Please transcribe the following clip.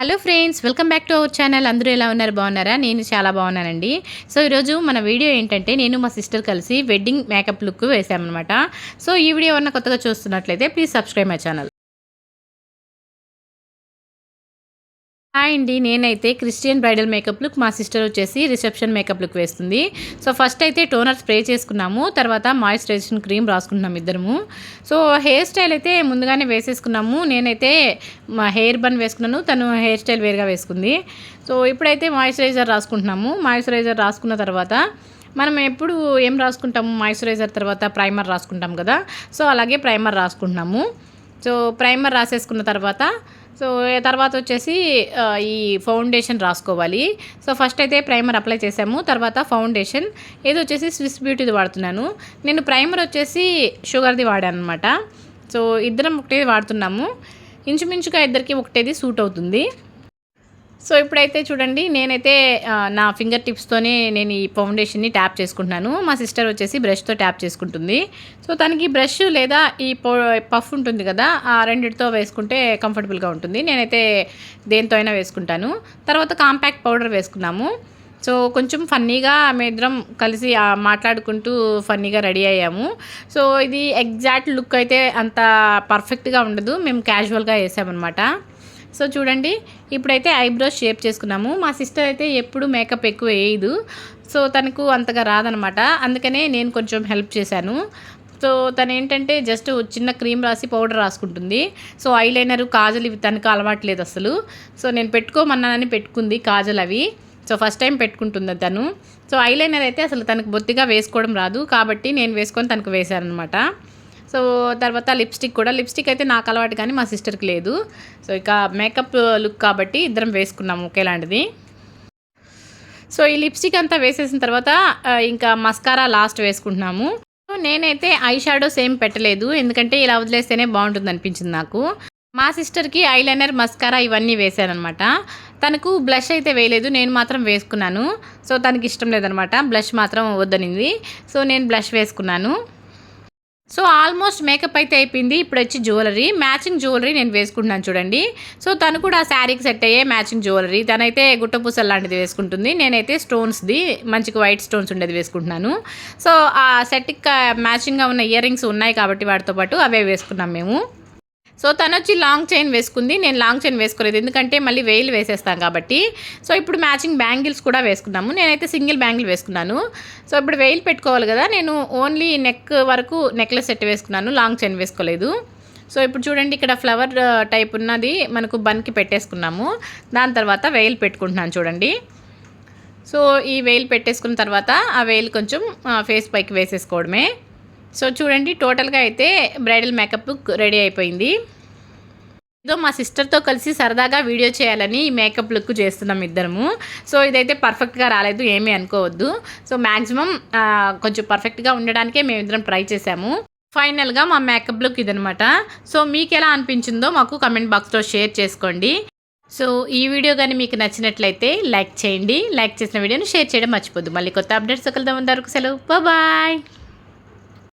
Hello friends welcome back to our channel. అందరూ ఎలా ఉన్నారు? బాగున్నారా? నేను చాలా బాగున్నానండి. సో ఈరోజు మన వీడియో ఏంటంటే నేను మా సిస్టర్ కలిసి వెడ్డింగ్ మేకప్ లుక్ వేసామన్నమాట. సో ఈ వీడియో ఏమన్నా కొత్తగా చూస్తున్నట్లయితే please subscribe my channel. Hi అండి. నేనైతే క్రిస్టియన్ బ్రైడల్ మేకప్ లుక్ మా సిస్టర్ వచ్చేసి రిసెప్షన్ మేకప్ లుక్ వేస్తుంది. సో ఫస్ట్ అయితే టోనర్ స్ప్రే చేసుకున్నాము. తర్వాత మాయిశ్చరైజేషన్ క్రీమ్ రాసుకుంటున్నాము ఇద్దరము. సో హెయిర్ స్టైల్ అయితే ముందుగానే వేసేసుకున్నాము. నేనైతే మా హెయిర్ బన్ వేసుకున్నాను. తను హెయిర్ స్టైల్ వేరుగా వేసుకుంది. సో ఇప్పుడైతే మాయిశ్చరైజర్ రాసుకుంటున్నాము. మాయిశ్చరైజర్ రాసుకున్న తర్వాత మనం ఎప్పుడు ఏం రాసుకుంటాము? మాయిశ్చరైజర్ తర్వాత ప్రైమర్ రాసుకుంటాం కదా. సో అలాగే ప్రైమర్ రాసుకుంటున్నాము. సో ప్రైమర్ రాసేసుకున్న తర్వాత సో తర్వాత వచ్చేసి ఈ ఫౌండేషన్ రాసుకోవాలి. సో ఫస్ట్ అయితే ప్రైమర్ అప్లై చేసాము తర్వాత ఫౌండేషన్. ఏది వచ్చేసి స్విస్ బ్యూటీది వాడుతున్నాను. నేను ప్రైమర్ వచ్చేసి షుగర్ది వాడాను అనమాట సో ఇద్దరం ఒకటేది వాడుతున్నాము. ఇంచుమించుగా ఇద్దరికి ఒకటేది సూట్ అవుతుంది. సో ఇప్పుడైతే చూడండి నేనైతే నా ఫింగర్ టిప్స్తోనే నేను ఈ ఫౌండేషన్ని ట్యాప్ చేసుకుంటున్నాను. మా సిస్టర్ వచ్చేసి బ్రష్తో ట్యాప్ చేసుకుంటుంది. సో తనకి బ్రష్ లేదా ఈ పఫ్ ఉంటుంది కదా ఆ రెండిటితో వేసుకుంటే కంఫర్టబుల్గా ఉంటుంది. నేనైతే దేంతో అయినా వేసుకుంటాను. తర్వాత కాంపాక్ట్ పౌడర్ వేసుకున్నాము. సో కొంచెం ఫన్నీగా మేమిద్దరం కలిసి మాట్లాడుకుంటూ ఫన్నీగా రెడీ అయ్యాము. సో ఇది ఎగ్జాక్ట్ లుక్ అయితే అంత పర్ఫెక్ట్గా ఉండదు. మేము క్యాజువల్గా వేసామన్నమాట. సో చూడండి ఇప్పుడైతే ఐబ్రోస్ షేప్ చేసుకున్నాము. మా సిస్టర్ అయితే ఎప్పుడు మేకప్ ఎక్కువ వేయదు. సో తనకు అంతగా రాదనమాట. అందుకనే నేను కొంచెం హెల్ప్ చేశాను. సో తను ఏంటంటే జస్ట్ చిన్న క్రీమ్ రాసి పౌడర్ రాసుకుంటుంది. సో ఐలైనర్ కాజల్ ఇవి తనకు అలవాట్లేదు అసలు. సో నేను పెట్టుకోమన్నానని పెట్టుకుంది కాజల్ అవి. సో ఫస్ట్ టైం పెట్టుకుంటుంది తను. సో ఐలైనర్ అయితే అసలు తనకు బొత్తిగా వేసుకోవడం రాదు. కాబట్టి నేను వేసుకొని తనకు వేశాను అనమాట సో తర్వాత లిప్స్టిక్ కూడా. లిప్స్టిక్ అయితే నాకు అలవాటు కానీ మా సిస్టర్కి లేదు. సో ఇక మేకప్ లుక్ కాబట్టి ఇద్దరం వేసుకున్నాము ఒకేలాంటిది. సో ఈ లిప్స్టిక్ అంతా వేసేసిన తర్వాత ఇంకా మస్కారా లాస్ట్ వేసుకుంటున్నాము. నేనైతే ఐ షాడోస్ ఏం పెట్టలేదు. ఎందుకంటే ఇలా వదిలేస్తేనే బాగుంటుంది అనిపించింది నాకు. మా సిస్టర్కి ఐలైనర్ మస్కారా ఇవన్నీ వేశానమాట తనకు బ్లష్ అయితే వేయలేదు. నేను మాత్రం వేసుకున్నాను. సో తనకి ఇష్టం లేదనమాట బ్లష్ మాత్రం వద్దనింది. సో నేను బ్లష్ వేసుకున్నాను. సో ఆల్మోస్ట్ మేకప్ అయితే అయిపోయింది. ఇప్పుడు వచ్చి జ్యువెలరీ. మ్యాచింగ్ జ్యువెలరీ నేను వేసుకుంటున్నాను చూడండి. సో తను కూడా శారీకి సెట్ అయ్యే మ్యాచింగ్ జ్యువెలరీ. తనైతే గుట్టపూసలు లాంటిది వేసుకుంటుంది. నేనైతే స్టోన్స్ది మంచిగా వైట్ స్టోన్స్ ఉండేది వేసుకుంటున్నాను. సో ఆ సెట్కి మ్యాచింగ్గా ఉన్న ఇయర్ రింగ్స్ ఉన్నాయి కాబట్టి వాటితో పాటు అవే వేసుకున్నాం మేము. సో తను వచ్చి లాంగ్ చైన్ వేసుకుంది. నేను లాంగ్ చైన్ వేసుకోలేదు. ఎందుకంటే మళ్ళీ వెయిల్ వేసేస్తాం కాబట్టి. సో ఇప్పుడు మ్యాచింగ్ బ్యాంగిల్స్ కూడా వేసుకున్నాము. నేనైతే సింగిల్ బ్యాంగిల్ వేసుకున్నాను. సో ఇప్పుడు వెయిల్ పెట్టుకోవాలి కదా. నేను ఓన్లీ నెక్ వరకు నెక్లెస్ సెట్ వేసుకున్నాను. లాంగ్ చైన్ వేసుకోలేదు. సో ఇప్పుడు చూడండి ఇక్కడ ఫ్లవర్ టైప్ ఉన్నది. మనకు బన్కి పెట్టేసుకున్నాము. దాని తర్వాత వెయిల్ పెట్టుకుంటున్నాను చూడండి. సో ఈ వెయిల్ పెట్టేసుకున్న తర్వాత ఆ వెయిల్ కొంచెం ఫేస్ పైకి వేసేసుకోవడమే. సో చూడండి టోటల్గా అయితే బ్రైడల్ మేకప్ లుక్ రెడీ అయిపోయింది. ఏదో మా సిస్టర్తో కలిసి సరదాగా వీడియో చేయాలని ఈ మేకప్ లుక్ చేస్తున్నాం ఇద్దరము. సో ఇదైతే పర్ఫెక్ట్గా రాలేదు ఏమీ అనుకోవద్దు. సో మ్యాక్సిమం కొంచెం పర్ఫెక్ట్గా ఉండడానికే మేము ఇద్దరం ట్రై చేసాము ఫైనల్గా మా మేకప్ లుక్ ఇదనమాట సో మీకు ఎలా అనిపించిందో మాకు కమెంట్ బాక్స్లో షేర్ చేసుకోండి. సో ఈ వీడియో కానీ మీకు నచ్చినట్లయితే లైక్ చేయండి. లైక్ చేసిన వీడియోని షేర్ చేయడం మర్చిపోద్దు. మళ్ళీ కొత్త అప్డేట్స్ కలుద్దాం వరకు సెలవు. బాయ్.